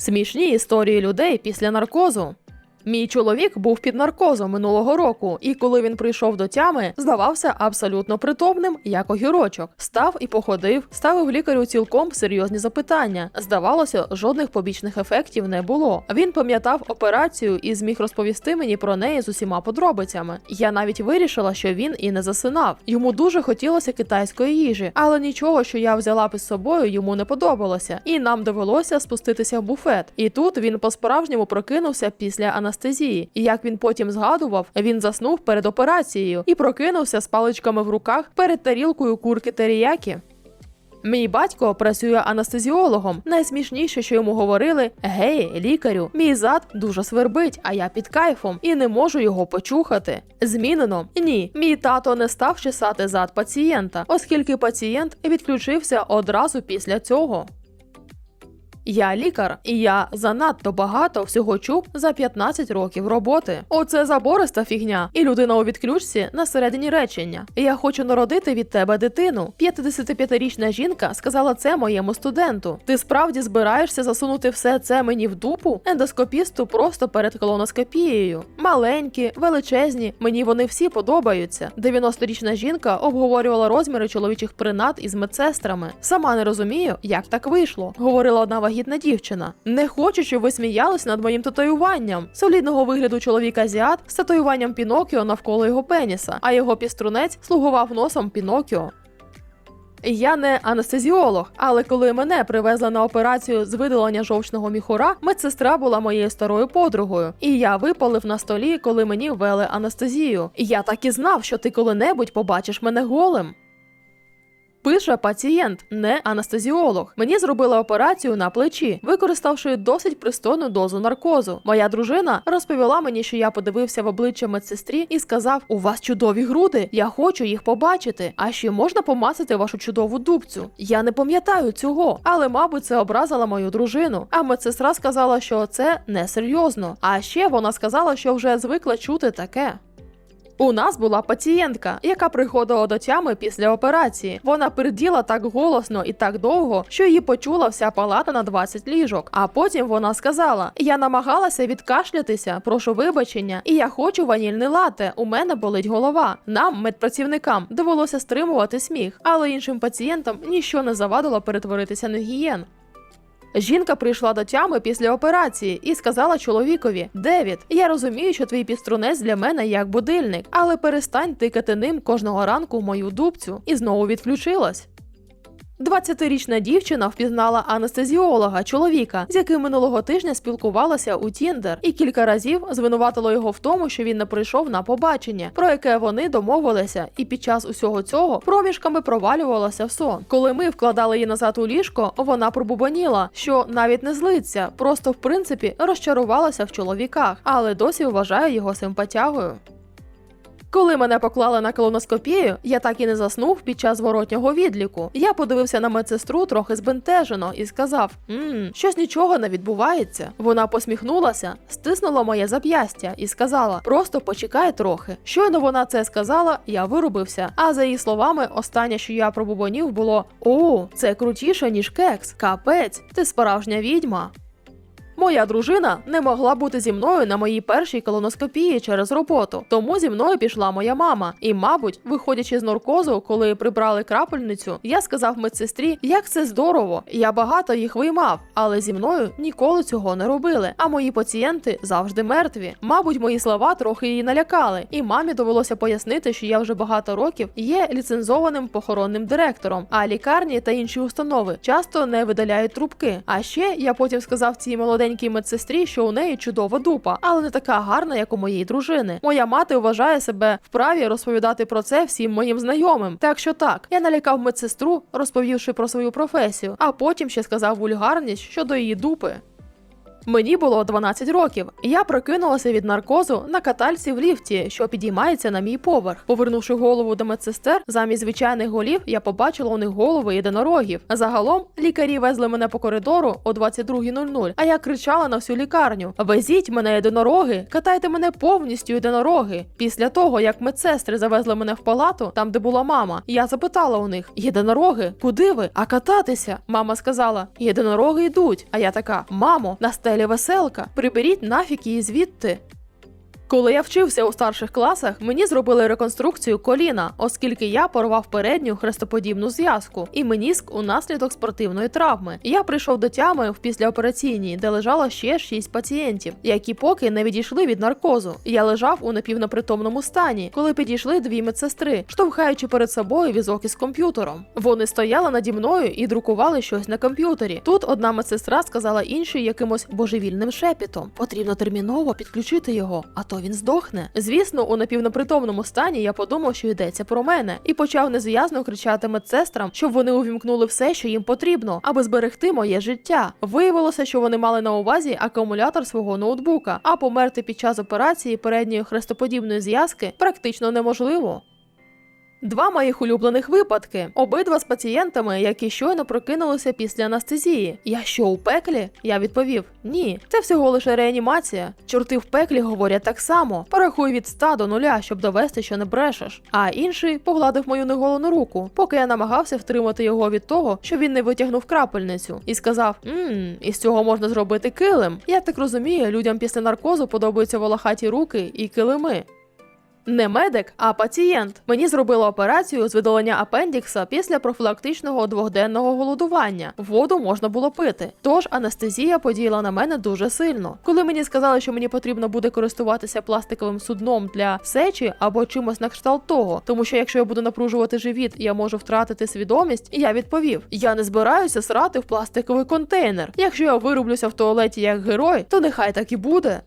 Смішні історії людей після наркозу. Мій чоловік був під наркозом минулого року, і коли він прийшов до тями, здавався абсолютно притомним, як огірочок. Став і походив, ставив лікарю цілком серйозні запитання. Здавалося, жодних побічних ефектів не було. Він пам'ятав операцію і зміг розповісти мені про неї з усіма подробицями. Я навіть вирішила, що він і не засинав. Йому дуже хотілося китайської їжі, але нічого, що я взяла б із собою, йому не подобалося, і нам довелося спуститися в буфет. І тут він по-справжньому прокинувся після анестезії. І як він потім згадував, він заснув перед операцією і прокинувся з паличками в руках перед тарілкою курки теріякі. Мій батько працює анестезіологом. Найсмішніше, що йому говорили: гей, лікарю, мій зад дуже свербить, а я під кайфом і не можу його почухати. Змінено ні, мій тато не став чесати зад пацієнта, оскільки пацієнт відключився одразу після цього. Я лікар, і я занадто багато всього чув за 15 років роботи. Оце забориста фігня, і людина у відключці на середині речення. Я хочу народити від тебе дитину. 55-річна жінка сказала це моєму студенту. Ти справді збираєшся засунути все це мені в дупу? Ендоскопісту просто перед колоноскопією. Маленькі, величезні, мені вони всі подобаються. 90-річна жінка обговорювала розміри чоловічих принад із медсестрами. Сама не розумію, як так вийшло, говорила одна вагітна дівчина. Не хочу, щоб ви сміялись над моїм татуюванням. Солідного вигляду чоловік азіат з татуюванням Пінокіо навколо його пеніса, а його піструнець слугував носом Пінокіо. Я не анестезіолог, але коли мене привезли на операцію з видалення жовчного міхура, медсестра була моєю старою подругою, і я випалив на столі, коли мені ввели анестезію. Я так і знав, що ти коли-небудь побачиш мене голим. Пише пацієнт, не анестезіолог. Мені зробили операцію на плечі, використавши досить пристойну дозу наркозу. Моя дружина розповіла мені, що я подивився в обличчя медсестрі і сказав: У вас чудові груди, я хочу їх побачити. А ще можна помацати вашу чудову дубцю. Я не пам'ятаю цього, але, мабуть, це образила мою дружину. А медсестра сказала, що це несерйозно. А ще вона сказала, що вже звикла чути таке. У нас була пацієнтка, яка приходила до тями після операції. Вона перділа так голосно і так довго, що її почула вся палата на 20 ліжок. А потім вона сказала: Я намагалася відкашлятися, прошу вибачення, і я хочу ванільне лате. У мене болить голова. Нам, медпрацівникам, довелося стримувати сміх, але іншим пацієнтам ніщо не завадило перетворитися на гієн. Жінка прийшла до тями після операції і сказала чоловікові: Девід, я розумію, що твій піструнець для мене як будильник, але перестань тикати ним кожного ранку в мою дубцю і знову відключилась. 20-річна дівчина впізнала анестезіолога, чоловіка, з яким минулого тижня спілкувалася у Тіндер, і кілька разів звинуватило його в тому, що він не прийшов на побачення, про яке вони домовилися, і під час усього цього проміжками провалювалася в сон. Коли ми вкладали її назад у ліжко, вона пробубаніла, що навіть не злиться, просто в принципі розчарувалася в чоловіках, але досі вважає його симпатягою. Коли мене поклали на колоноскопію, я так і не заснув під час зворотнього відліку. Я подивився на медсестру трохи збентежено і сказав: «Ммм, щось нічого не відбувається. Вона посміхнулася, стиснула моє зап'ястя і сказала: Просто почекай трохи. Щойно вона це сказала, я вирубився. А за її словами, останнє, що я пробубонів, було: О, це крутіше, ніж кекс. Капець, ти справжня відьма. Моя дружина не могла бути зі мною на моїй першій колоноскопії через роботу, тому зі мною пішла моя мама. І, мабуть, виходячи з наркозу, коли прибрали крапельницю, я сказав медсестрі, як це здорово. Я багато їх виймав, але зі мною ніколи цього не робили. А мої пацієнти завжди мертві. Мабуть, мої слова трохи її налякали, і мамі довелося пояснити, що я вже багато років є ліцензованим похоронним директором, а лікарні та інші установи часто не видаляють трубки. А ще я потім сказав цій молоденькій медсестрі, що у неї чудова дупа, але не така гарна, як у моєї дружини. Моя мати вважає себе вправі розповідати про це всім моїм знайомим. Так що так, я налякав медсестру, розповівши про свою професію, а потім ще сказав вульгарність щодо її дупи. Мені було 12 років. Я прокинулася від наркозу на катальці в ліфті, що підіймається на мій поверх. Повернувши голову до медсестер, замість звичайних голів я побачила у них голови єдинорогів. Загалом лікарі везли мене по коридору о 22.00, а я кричала на всю лікарню: Везіть мене єдинороги, катайте мене повністю єдинороги. Після того, як медсестри завезли мене в палату, там де була мама, я запитала у них: єдинороги, куди ви? А кататися? Мама сказала: єдинороги йдуть. А я така: мамо, на стелі веселка, приберіть нафіг її звідти. Коли я вчився у старших класах, мені зробили реконструкцію коліна, оскільки я порвав передню хрестоподібну зв'язку і меніск унаслідок спортивної травми. Я прийшов до тями в післяопераційній, де лежало ще шість пацієнтів, які поки не відійшли від наркозу. Я лежав у напівнепритомному стані, коли підійшли дві медсестри, штовхаючи перед собою візок із комп'ютером. Вони стояли наді мною і друкували щось на комп'ютері. Тут одна медсестра сказала іншій якимось божевільним шепітом: потрібно терміново підключити його, а то він здохне. Звісно, у напівнепритомному стані я подумав, що йдеться про мене, і почав незв'язно кричати медсестрам, щоб вони увімкнули все, що їм потрібно, аби зберегти моє життя. Виявилося, що вони мали на увазі акумулятор свого ноутбука, а померти під час операції передньої хрестоподібної зв'язки практично неможливо. Два моїх улюблених випадки. Обидва з пацієнтами, які щойно прокинулися після анестезії. Я що у пеклі? Я відповів: ні, це всього лише реанімація. Чорти в пеклі говорять так само. Порахуй від 100 до нуля, щоб довести, що не брешеш. А інший погладив мою неголену руку, поки я намагався втримати його від того, що він не витягнув крапельницю, і сказав: мм, із цього можна зробити килим. Я так розумію, людям після наркозу подобаються волохаті руки і килими. Не медик, а пацієнт. Мені зробили операцію з видалення апендікса після профілактичного двохденного голодування. Воду можна було пити. Тож анестезія подіяла на мене дуже сильно. Коли мені сказали, що мені потрібно буде користуватися пластиковим судном для сечі або чимось на кшталт того, тому що якщо я буду напружувати живіт, я можу втратити свідомість. Я відповів: я не збираюся срати в пластиковий контейнер. Якщо я вирублюся в туалеті як герой, то нехай так і буде.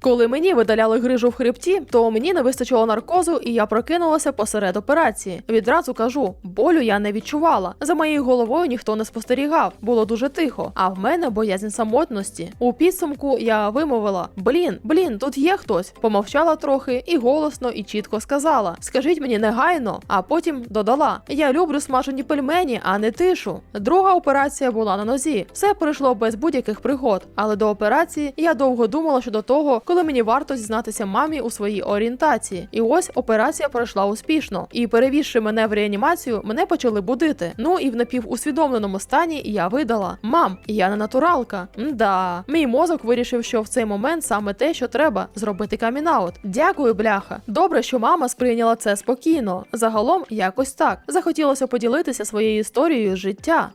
Коли мені видаляли грижу в хребті, то мені не вистачило наркозу, і я прокинулася посеред операції. Відразу кажу, болю я не відчувала. За моєю головою ніхто не спостерігав, було дуже тихо. А в мене боязнь самотності. У підсумку я вимовила: Блін, блін, тут є хтось. Помовчала трохи і голосно і чітко сказала: Скажіть мені негайно, а потім додала: Я люблю смажені пельмені, а не тишу. Друга операція була на нозі. Все пройшло без будь-яких пригод. Але до операції я довго думала щодо того, коли мені варто зізнатися мамі у своїй орієнтації. І ось операція пройшла успішно. І перевізши мене в реанімацію, мене почали будити. Ну і в напівусвідомленому стані я видала: Мам, я не натуралка. Мда. Мій мозок вирішив, що в цей момент саме те, що треба зробити камінаут. Дякую, бляха. Добре, що мама сприйняла це спокійно. Загалом якось так. Захотілося поділитися своєю історією життя.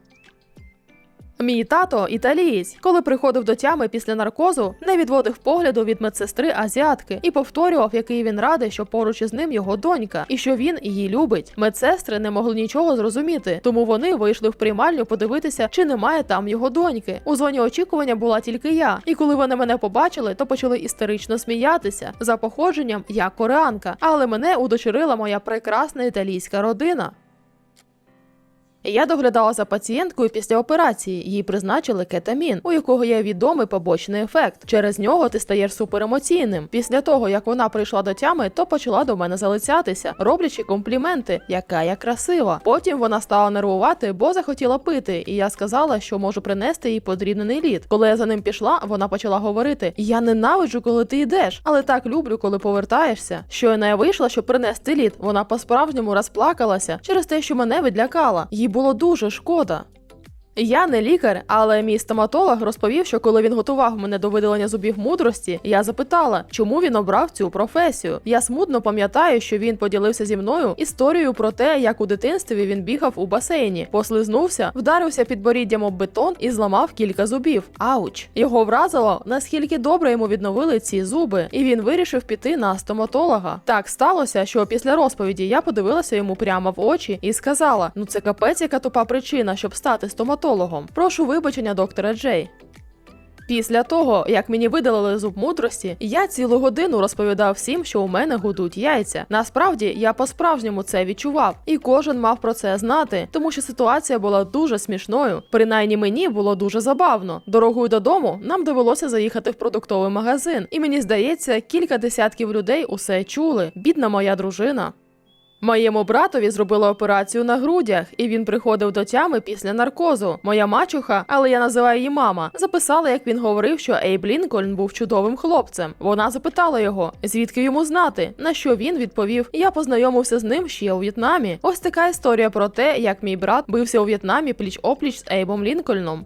Мій тато італієць, коли приходив до тями після наркозу, не відводив погляду від медсестри азіатки і повторював, який він радий, що поруч із ним його донька, і що він її любить. Медсестри не могли нічого зрозуміти, тому вони вийшли в приймальню подивитися, чи немає там його доньки. У зоні очікування була тільки я. І коли вони мене побачили, то почали істерично сміятися за походженням я кореанка, але мене удочерила моя прекрасна італійська родина. Я доглядала за пацієнткою після операції. Їй призначили кетамін, у якого є відомий побочний ефект. Через нього ти стаєш суперемоційним. Після того, як вона прийшла до тями, то почала до мене залицятися, роблячи компліменти, яка я красива. Потім вона стала нервувати, бо захотіла пити, і я сказала, що можу принести їй подрібнений лід. Коли я за ним пішла, вона почала говорити: Я ненавиджу, коли ти йдеш, але так люблю, коли повертаєшся. Щойно я вийшла, щоб принести лід. Вона по-справжньому розплакалася через те, що мене відлякала. Їй було дуже шкода. Я не лікар, але мій стоматолог розповів, що коли він готував мене до видалення зубів мудрості, я запитала, чому він обрав цю професію. Я смутно пам'ятаю, що він поділився зі мною історією про те, як у дитинстві він бігав у басейні, послизнувся, вдарився підборіддям об бетон і зламав кілька зубів. Ауч! Його вразило, наскільки добре йому відновили ці зуби, і він вирішив піти на стоматолога. Так сталося, що після розповіді я подивилася йому прямо в очі і сказала: Ну це капець, яка тупа причина, щоб стати стоматологом. Прошу вибачення, доктора Джей. Після того, як мені видалили зуб мудрості, я цілу годину розповідав всім, що у мене гудуть яйця. Насправді я по-справжньому це відчував, і кожен мав про це знати, тому що ситуація була дуже смішною. Принаймні мені було дуже забавно. Дорогою додому нам довелося заїхати в продуктовий магазин, і мені здається, кілька десятків людей усе чули. Бідна моя дружина. Моєму братові зробили операцію на грудях, і він приходив до тями після наркозу. Моя мачуха, але я називаю її мама, записала, як він говорив, що Ейб Лінкольн був чудовим хлопцем. Вона запитала його, звідки йому знати. На що він відповів: Я познайомився з ним ще у В'єтнамі. Ось така історія про те, як мій брат бився у В'єтнамі пліч опліч з Ейбом Лінкольном.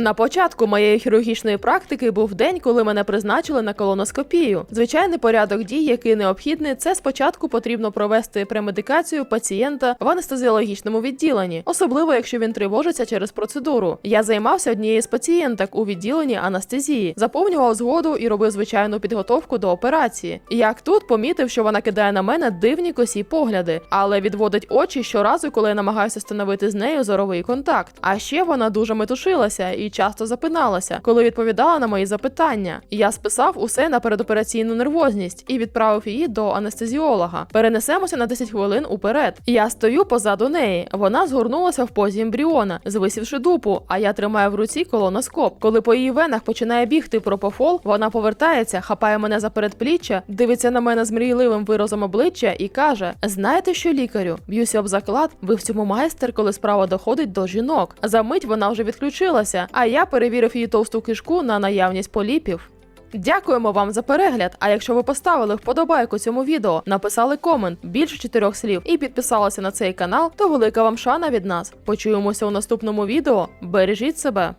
На початку моєї хірургічної практики був день, коли мене призначили на колоноскопію. Звичайний порядок дій, який необхідний, це спочатку потрібно провести премедикацію пацієнта в анестезіологічному відділенні, особливо якщо він тривожиться через процедуру. Я займався однією з пацієнток у відділенні анестезії, заповнював згоду і робив звичайну підготовку до операції. Як тут помітив, що вона кидає на мене дивні косі погляди, але відводить очі щоразу, коли я намагаюся встановити з нею зоровий контакт. А ще вона дуже метушилася часто запиналася, коли відповідала на мої запитання. Я списав усе на передопераційну нервозність і відправив її до анестезіолога. Перенесемося на 10 хвилин уперед. Я стою позаду неї. Вона згорнулася в позі ембріона, звисівши дупу, а я тримаю в руці колоноскоп. Коли по її венах починає бігти пропофол, вона повертається, хапає мене за передпліччя, дивиться на мене з мрійливим виразом обличчя і каже: Знаєте що, лікарю? Б'юся об заклад, ви в цьому майстер, коли справа доходить до жінок. За мить вона вже відключилася, а я перевірив її товсту кишку на наявність поліпів. Дякуємо вам за перегляд. А якщо ви поставили вподобайку цьому відео, написали комент більше чотирьох слів і підписалися на цей канал, то велика вам шана від нас. Почуємося у наступному відео. Бережіть себе.